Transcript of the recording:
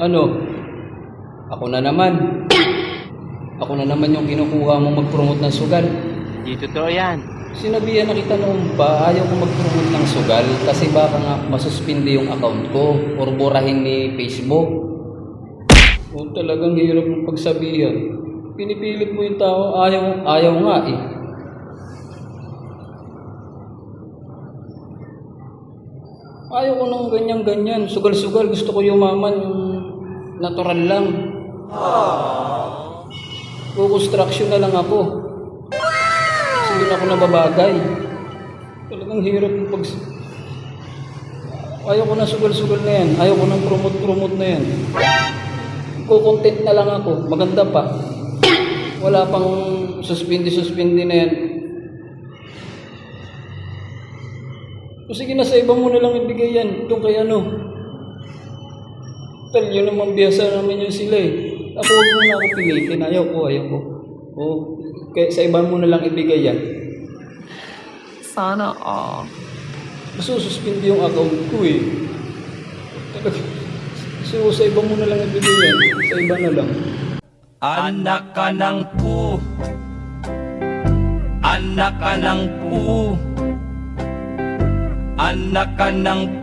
Ano? Ako na naman. Ako na naman yung kinukuha mo mag-promote ng sugal. Di totoo yan. Sinabihan na kita noon pa, ayaw ko mag-promote ng sugal kasi baka nga masuspindi yung account ko or burahin ni Facebook. O talagang hirap ng pagsabihan. Pinipilit mo yung tao, ayaw, ayaw nga eh. Ayaw ko nang ganyan-ganyan. Sugal-sugal. Gusto ko yumaman yung natural lang. Kukonstruction na lang ako. Kasi doon ako nababagay. Talagang hirap yung pag... Ayaw ko na sugal-sugal na yan. Ayaw ko nang promote-promote na yan. Kukontent na lang ako. Maganda pa. Wala pang suspindi-suspindi na yan. O sige na, sa iba mo na lang ibigay yan. Itong kay ano. Tal, yun naman biyasa namin yun sila eh. Ako huwag mo na ako pilitin. Ayaw ko, ayaw ko. O, kaya sa iba mo na lang ibigay yan. Sana all. Masususpindi yung account ko eh. Talaga. So, sa iba mo na lang ibigay yan. Sa iba na lang. Anak ka ng pu Anak ka ng pu Anak ka ng